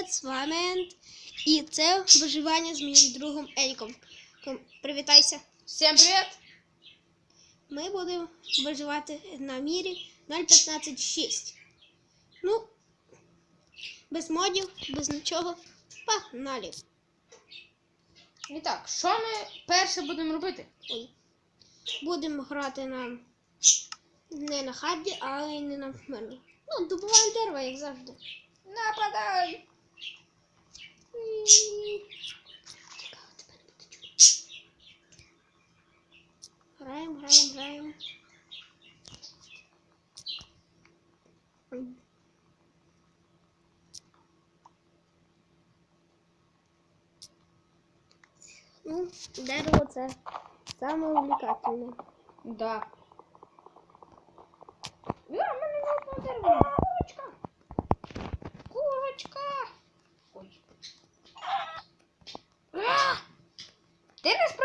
привіт! З вами Ент. І це виживання з моїм другом Ельком. Ком- Привітайся. Всем привет! Ми будемо виживати на мірі 0.15.6. Ну, без модів, без нічого. Погнали. І так, що ми перше будемо робити? Ой. Будемо грати на не на харді, але й не на мирно. Ну, добуваємо дерево, як завжди. Нападай! Цікаво, тебе не буде чути. Граємо, граємо, граємо. Ну, дерево це саме увлекательне. Да. Я, в мене не одного дерева. Курочка! Ой. А!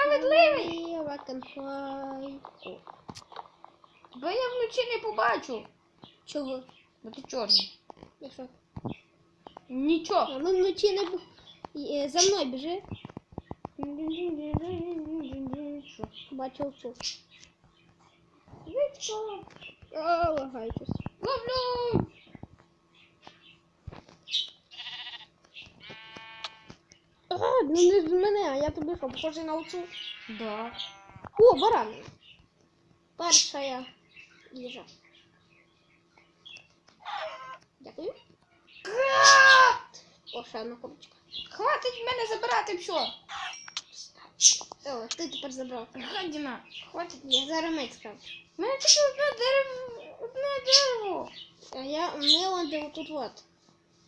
Ти несправедливий! Бо я вночі не побачу. Чого? Бо ти чорний. І що? Нічого. А ми вночі не бу- е, За мною біжи. Бачив цю. О, лагай щось. Ловлю! Ага, ну не з мене, а я тобі що, похожий на оцю. Да. О, баран. Перша я їжа. Дякую. О, ще одна коробочка. Хватить мене забирати все. О, ти тепер забрав. Гадіна, хватить. Я зараз меч скажу. У мене тільки одне дерево. Одне дерево. А я ми он де отут от.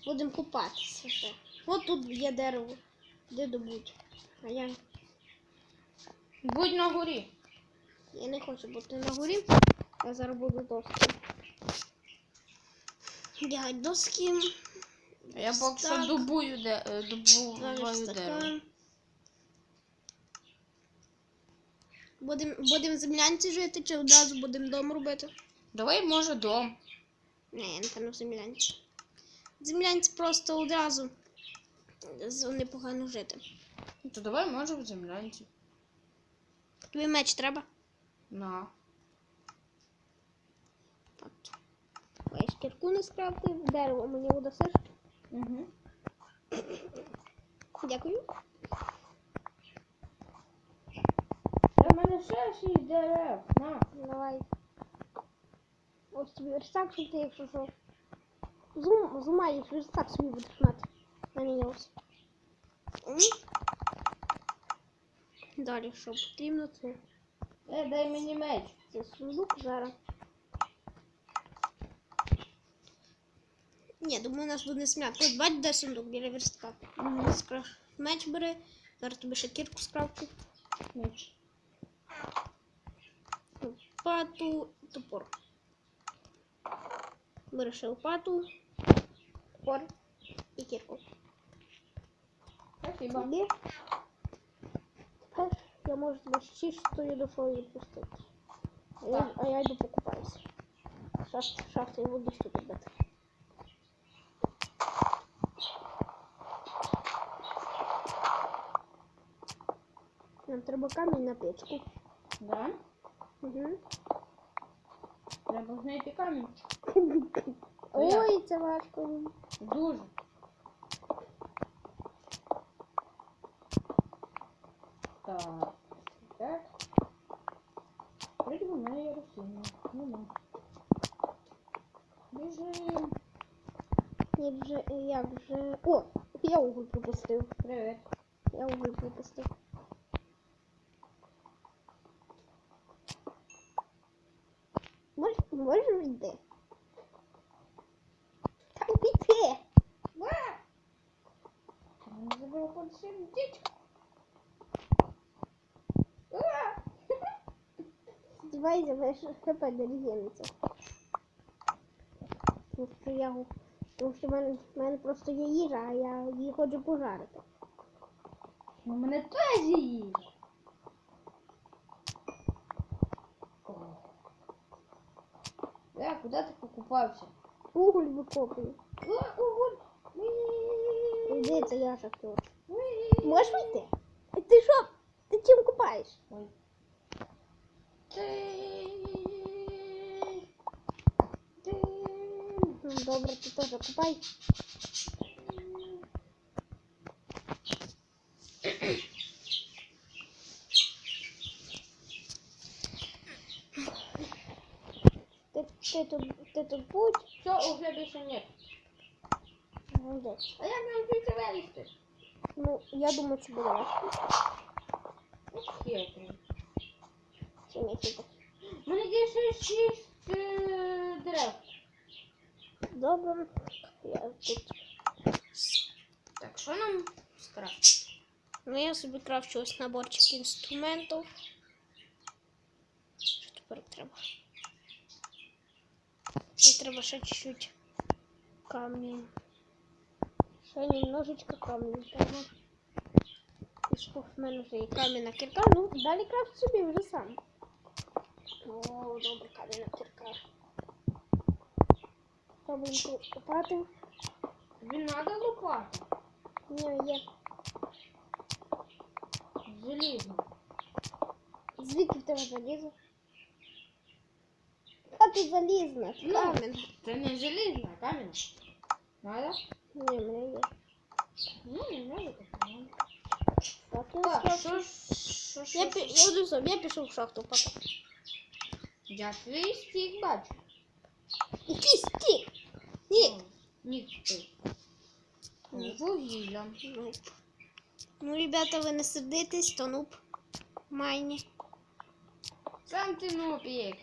Будемо купатися. От тут є дерево. Де добуть. А я, Будь на горі. я не хочу бути на горі. Я зараз буду доски. Дягать доски. Я поки що добую де е, добуваю дерево. Будемо будем в землянці жити чи одразу будемо дом робити? Давай, може, дом. Ні, напевно, в землянці. В землянці просто одразу непогано жити. Ну, То давай, може, в землянці. Тобі меч треба? На. От. Ой, шкірку не скрафтив, дерево мені удасиш. Угу. Дякую. У мене ще шість дерев. На. Давай. Ось тобі верстак, щоб ти, якщо що. Зум, зумаєш, верстак собі будеш мати. М. Далі, що потрібно, це, Е, дай мені меч. це сундук зараз. Ні, думаю, у нас буде не смак. Ось бач, де сундук біля верстака. Угу. Меч бери. Зараз тобі ще кірку скрафчу. Меч. Лопату, топор. Бери ще лопату, топор і кірку. Спасибо. Тобі. Тепер я можу тебе з чистою душою відпустити. А я, Так. а я йду покупаюся. Шахти, шахти я буду тут бити. Нам треба камінь на печку. Да? Угу. Треба знайти камінь. Ой, це важко. Дуже. Так. Так. Вроді в мене є рослина. Нема. Біжим. Як вже, як вже. О, я уголь пропустив. Привіт. Я уголь пропустив. Можеш, можеш йти? Там йти. Не забула ходити дітька. Сподівайся, ви не регениться. Тому що я тому що в мене, в мене просто є їжа, а я її хочу пожарити. У мене теж їжа. Е, куди ти покупався? Уголь викопую. О, уголь. Ні. Дивіться, я шахтер. Можеш вийти? Ти що? Ти чим купаєш? Ой. Ну, Добре, ти теж купай. Ти, ти, тут, ти тут будь. Все, уже більше нет. Молодець. А як нам звідси вилізти? Ну, я думаю, буде важко. Ну, хитрий. Чи не хіба? У мене є ще шість е, дерев. Добре. Я тут. Так, що нам скрафтити? Ну, я собі кравчу ось наборчик інструментів. Що тепер треба? Мені треба ще чуть-чуть камінь. Ще немножечко камінь треба. І що в мене вже є кам'яна кірка. Ну, далі крафт собі вже сам. О, добре, кам'яна кірка. Пробуємо купати. Тобі треба лопата. Ні, є. Залізно. Звідки в тебе залізо? А тут залізна, Ну. камінь. Це не залізно, а камінь. Надо? Ні, в мене є. Ну, не надо так. ну. Так, я Так, скрафчу. що ж, що ж, Я, що пі- ж? я, йду сам, я пішов в шахту пока. Я твій стік бачу. Який стік? Ні. Ні, ти. Ні. Вугілля. Ну, ну, ребята, ви не сердитесь, то нуб. Майні. Сам ти нопік.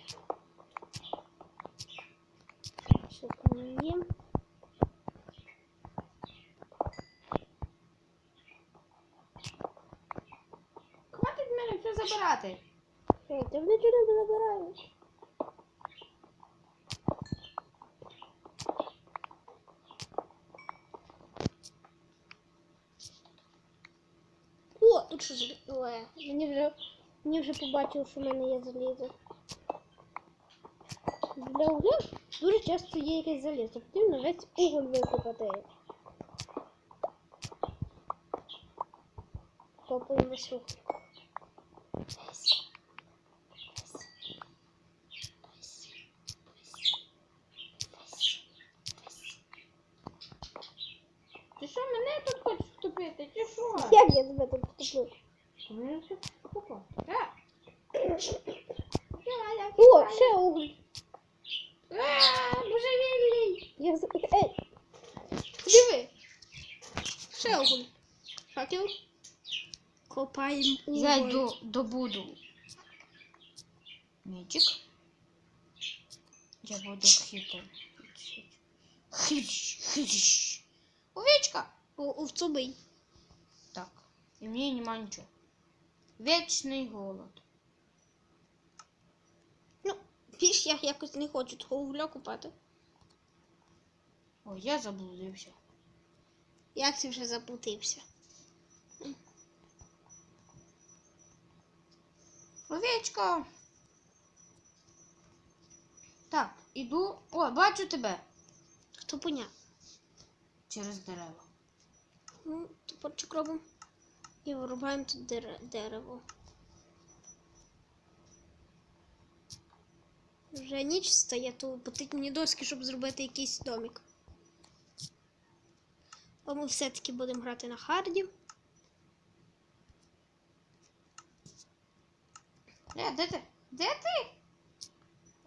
Що там є? Хватить мене все забирати. Ей, ти ж нічого не забираєш. О, тут що? Ой, мені вже, мені вже побачив, що в мене є залізо. Для угля дуже часто є якесь залізо. Потрібно весь уголь викопати. Копаємо весь Ти що, мене тут хочеш втопити? Чи що? Як я тебе тут втоплю? Мене все покупав. Так. О, ще уголь. Божевільний. Я з... Ей! Диви! Ще уголь. Факел. Копаємо уголь. Я йду добуду. Мічик. Я буду хитрий. Хич, хич. Овечка. О, овцовий. Так. І в ній нема нічого. Вічний голод. Ну, більш я якось не хочу того угля купати. Ой, я заблудився. Як ти вже заплутився? Овечка. Так, іду. О, бачу тебе. Хто поняв? Через дерева. Ну, топорчик робимо. І вирубаємо тут дерево. Вже ніч стає, то потрібні мені доски, щоб зробити якийсь домик. А ми все-таки будемо грати на харді. Е, де ти? Де ти?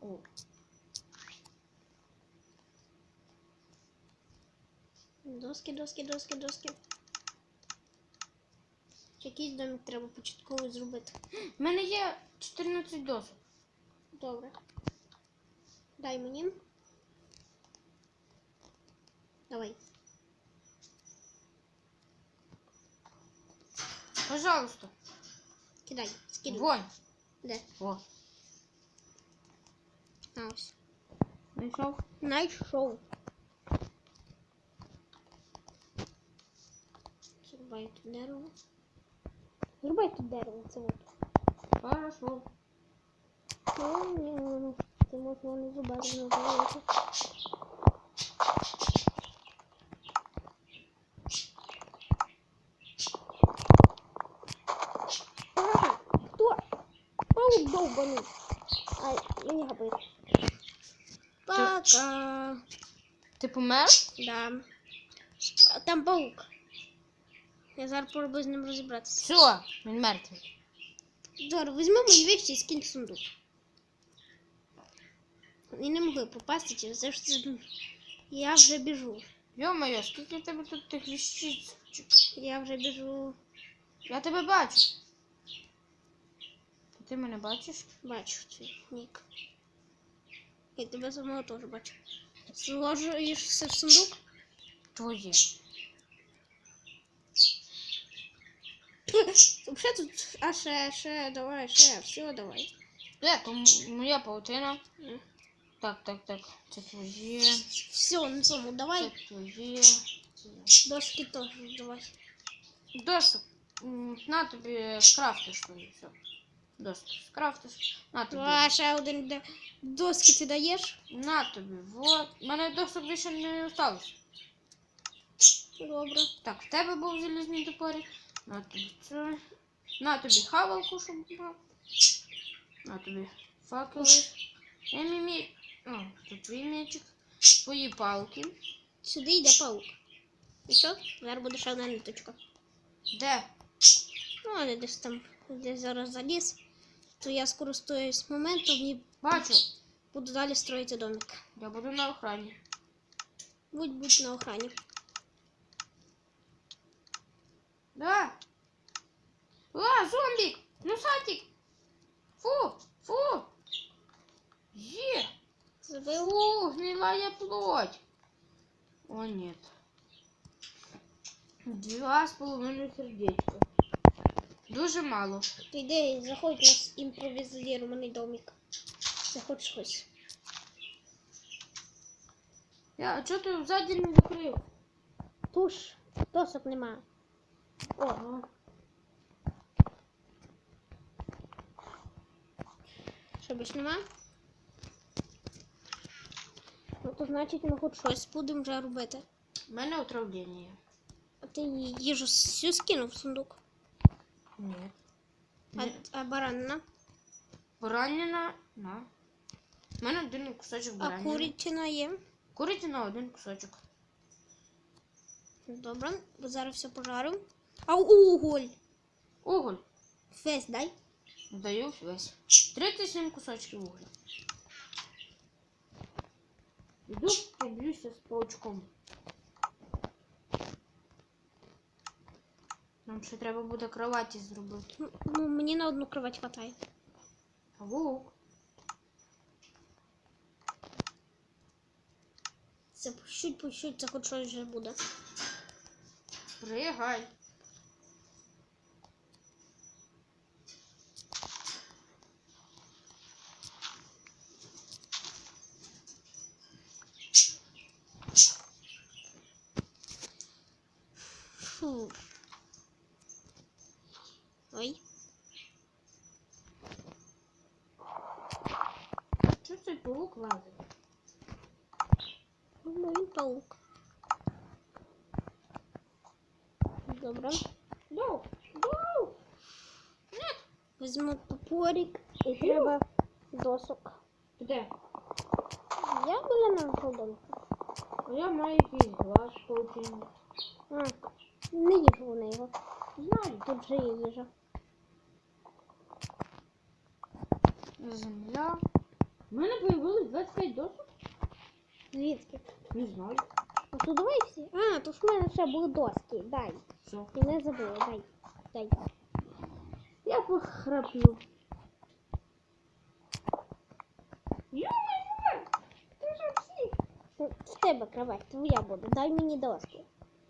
О, Доски, доски, доски, доски. Якийсь домик треба початково зробити. в мене є 14 досок. Добре. Дай мені. Давай. Пожалуйста. Кидай. Скидуй. Вон. Де? О, На ось. знайшов. Найшов. Рубайте дерево. Рубайте дерево, це от. Хорошо. Ну, це можна не зубати називати. Хто? Паук довбаний. Ай, мені габить. Пока. Ти помер? Да. Там паук. Я зараз попробую з ним розібратися. Все, він мертвий. Дор, візьми мої вещи і скинь в сундук. Вони не могли попасти через те, що це... Я вже біжу. Йо-моє, скільки в тебе тут тих віщичок? Я вже біжу. Я тебе бачу. Ти мене бачиш? Бачу твій нік. Я тебе самого теж бачу. Зложуєш все в сундук? Твоє. Взагалі тут, а ще, ще, давай, ще, все, давай. Е, то моя паутина. Так, так, так. Це твоє. Все, на цьому, Це давай. твоє. Доски теж давай. Досок. М, На тобі скрафтиш твої. Все. Доски скрафтиш. На тобі. А, ще один де. Доски ти даєш? На тобі. Вот. У мене досок більше не осталось. Добре. Так, в тебе був залізний топорик. На тобі це. На тобі хавалку, щоб була. На тобі факели. Я мій. О, тут твій мечик. Твої палки. Сюди йде паук. І що? Зараз буде ще одна ниточка. Де? Ну, але десь там, де зараз заліз, то я скористуюсь моментом і Бачу. буду далі строїти домик. Я буду на охрані. Будь будь на охрані. Да. А, зомбик! Ну, сатик! Фу! Фу! Е! Фу, гнилая плоть. О, нет. Два с половиной сердечка. Дуже мало. Йди, заходь на с- імпровізований домик. Заходь щось. Я, а чого ти ззаді не закрив? Туш, досок нема. О, Що більш нема? Ну, то значить ми хоч щось будемо вже робити. в мене отравлення. А ти їжу всю скинув в сундук. Ні. А, а баранина? Баранина на. У мене один кусочок А баранини. курятина є. Курятина один кусочок. Добре, бо зараз все пожарю. А уголь! Уголь. Весь дай. Даю весь. 37 кусочків угля. Іду поб'юся з паучком. Нам ще треба буде кроваті зробити. Ну, мені на одну кровать хватає. А вовк. Це по чуть по чуть, це хоч щось вже буде. Пригай. Фу. Ой. Що цей паук лазить? Ну, він паук. Добре. Доу! Доу! Візьму топорик і треба досок. Де? Я біля домика. А я маю якийсь глаз паутинний. А, не їжу вони його. Знаю. Тут же є їжа. Земля. У мене появилось 25 досок? Звідки? Не знаю. А то давай всі. А, то ж в мене ще були доски. Дай. Все. І не забула. Дай. Дай. Я похраплю. Ё-моё! Ти ж всі. Ну, В тебе кровать, твоя буде. Дай мені доски.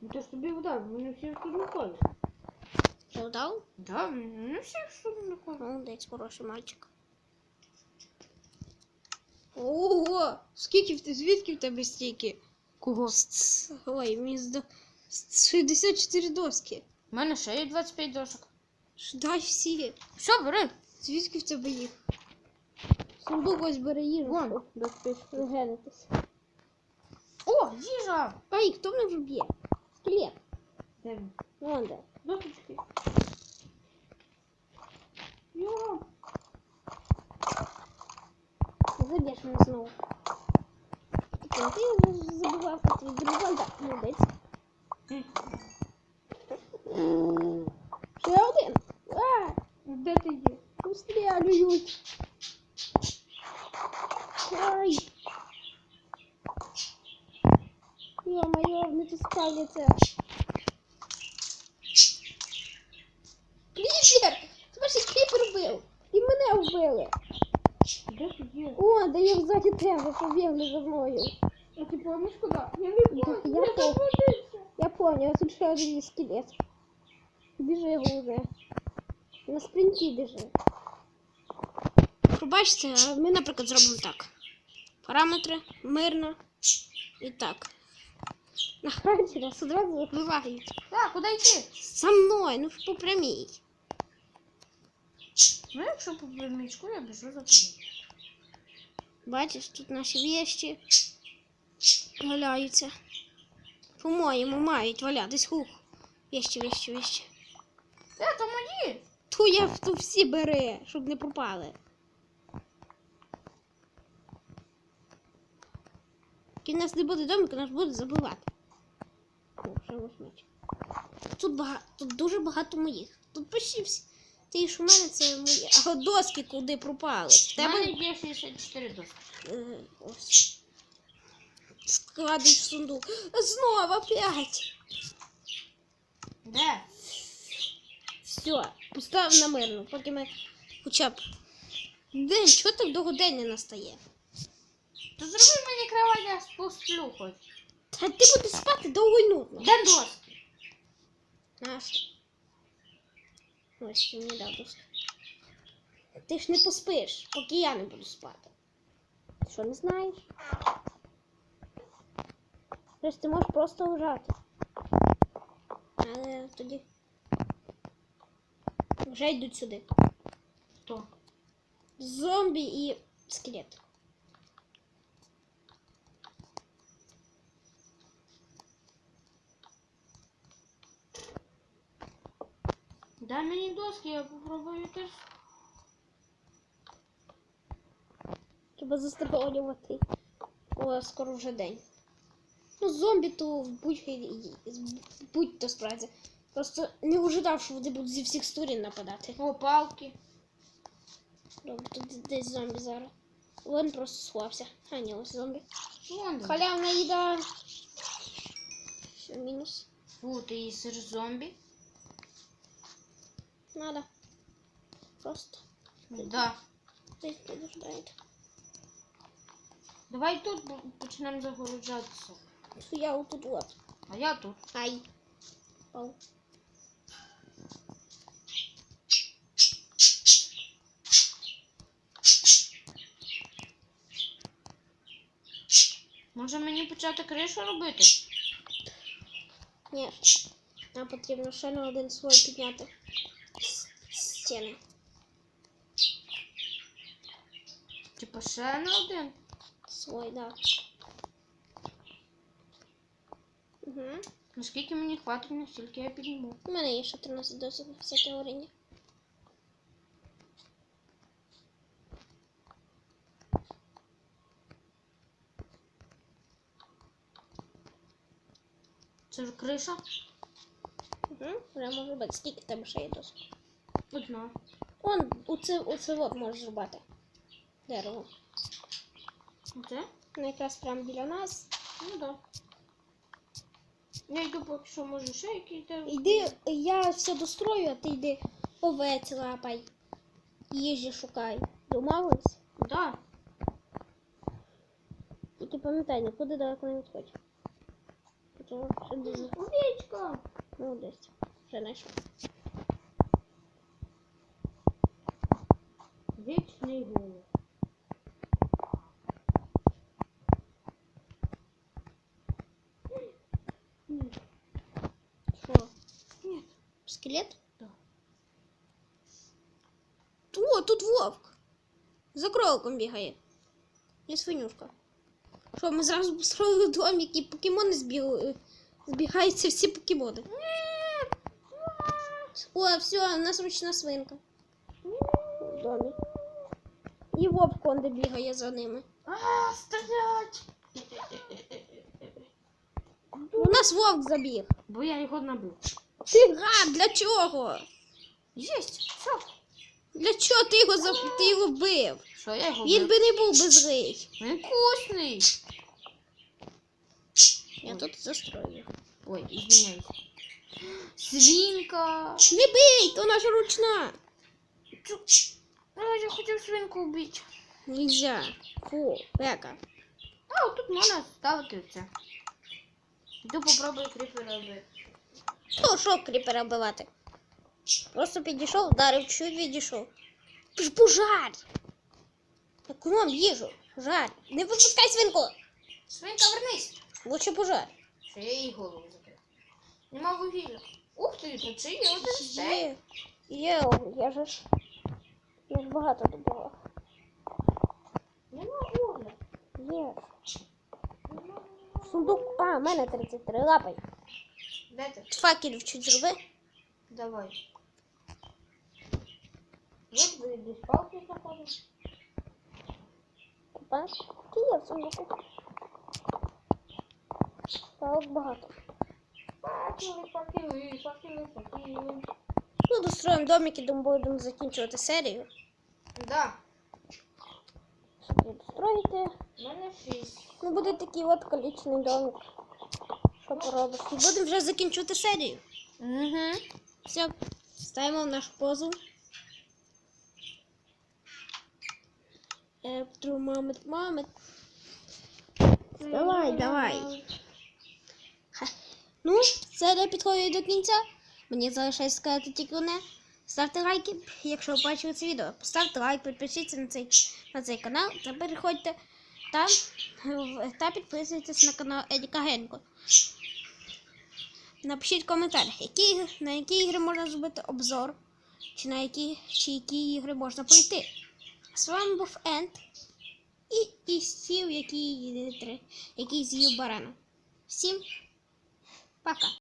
Ну то ж тобі вода, вони всі в штурмові. Що дав? Да, вони всі штурмові. Молодець, хороший мальчик. Ого! Скільки в те, звідки в тебе стільки? Кого? Ой, мені здо... 64 доски. У мене ще є 25 досок. Ж Дай всі. Все, бери. Звідки в тебе їх? Сундук ось бери їжу. Вон, 25 О, їжа! Ай, хто мене вже б'є? Скелет. Де він? Вон де. Досочки. Йо! заб'єш мене знову. Тільки ти забував, як твій друг. Так, молодець. Ще один. А, Де ти є? устрілюють. Ай. Тискається. Кріпер! Тебе ще кріпер вбив. І мене вбили. Де ти є? О, да я ззаді тебе побігли за мною. А ти помниш куди? Я не помню, помню. я Я помню. Я понял, тут ще один є скелет. Біжи його вже. На спринті біжи. Побачите, а ми, наприклад, зробимо так. Параметри, мирно і так. Нахаті нас одразу вибивають. Так, куди йти? За мною, ну по прямій. Ну, якщо по мічку, я біжу за тобою. Бачиш, тут наші вещі валяються. По-моєму, мають валятись. Хух. Вещі, вещі, вещі. Де, то мої? Ту я в- ту всі бери, щоб не пропали. Як у нас не буде домик, нас буде забивати. О, вже. Тут багато, тут дуже багато моїх. Тут почти всі. Ті, що в мене це мої. А доски куди пропали. В У мене тебе є 64 доски. е, ось. Складиш в сундук. Знову опять. Де? Все, постав на мирну, поки ми хоча б. День, чого так довго день не настає? То зроби мені кровать, я посплю хоч. Та ти будеш спати довго й нудно. Де доски? Наш. Ось ти мені дав доску. Ти ж не поспиш, поки я не буду спати. Ти що не знаєш? Тобто ти можеш просто лежати. Але тоді. Вже йдуть сюди. Хто? Зомбі і скелет. Дай мені доски, я попробую теж. Треба застраховувати. О, скоро вже день. Ну, зомбі то в будь- будь-то справді. Просто не ожидав, що вони будуть зі всіх сторін нападати. О, палки. Добре, тут десь зомбі зараз. Він просто сховався. А, ні, ось зомбі. Вон. Халявна їда. Все, мінус. Фу, ти їсиш зомбі? Надо. Просто. Да. Десь підождають. Давай тут почнемо загороджатися. Я отут от. А я тут. Ай. Пау. Може мені почати кришу робити? Ні. Нам потрібно ще на один слой підняти стіни. Типа ще на один? Слой, да. Угу. Наскільки мені хватить, настільки я підніму. У мене є ще 13 досить всяке варення. Це ж криша? Угу. Вже може бути. Скільки тебе ще є досок? Одна. Он, оце, оце от можеш зрубати. Дерево. Оце? Ну, якраз прямо біля нас. Ну да. Я йду поки що може ще який дерево. Йди, я все дострою, а ти йди овець лапай. Їжі шукай. Домовились? Да. Тільки пам'ятай, нікуди далеко не відходь. Тому що дуже Овечка. молодець. Вже знайшов. Вічний голод. Що? Ні. Скелет? Да. О, тут вовк. За кроликом бігає. І свинюшка. Що, ми зразу построїли домик і покемони збігли. Збігаються всі покемони. О, все, у нас ручна свинка. В Он де бігає за ними. А, стоять! У нас вовк забіг. Бо я його набив. Ти гад, для чого? Єсть, що? Для чого ти його заб... ти його вбив? Що я його Він бив? би не був безрий. Він вкусний. Я тут застрою. Ой, извиняюсь. Свинка. Не бий, то наша ручна. А, я хотів свинку вбити. Нельзя. Фу, Бека. А, тут можна ставити це. Йду попробую кріпера вбити. То що кріпера вбивати? Просто підійшов, вдарив, чуть відійшов. Ти ж пожар. Економ їжу. Жарь. Не випускай свинку. Свинка, вернись. Лучше пожар. Що я їй голову закрив. Нема вугілля. Ух ти, тут ще є один. Є. Є, я же ж. Я ж багато добила. Нема вугля. Є. Сундук. А, в мене 33 лапай. Де ти? Факелів чуть зроби. Давай. От ви десь палки знаходимо. Бачиш, які є в сундуку. Так багато. Факели, факели, факели, факели. Ну, достроїмо домик і думаю, будемо закінчувати серію. Да. Щоб. У мене шість. Ну, буде такий от колічний домик. Що поробиш? І будемо вже закінчувати серію. Угу. Все, ставимо наш позов. Е, Тру, мамит, мамит. Давай, давай. Ну, серія підходить до кінця. Мені залишається сказати тільки одне. Ставте лайки, якщо ви бачили це відео. Поставте лайк, підпишіться на цей, на цей канал та переходьте там та підписуйтесь на канал Едіка Генко. Напишіть в коментарях, які, на які ігри можна зробити обзор, чи на які, чи які ігри можна пройти. З вами був Енд і, і Стів, який, який з'їв барана. Всім пока!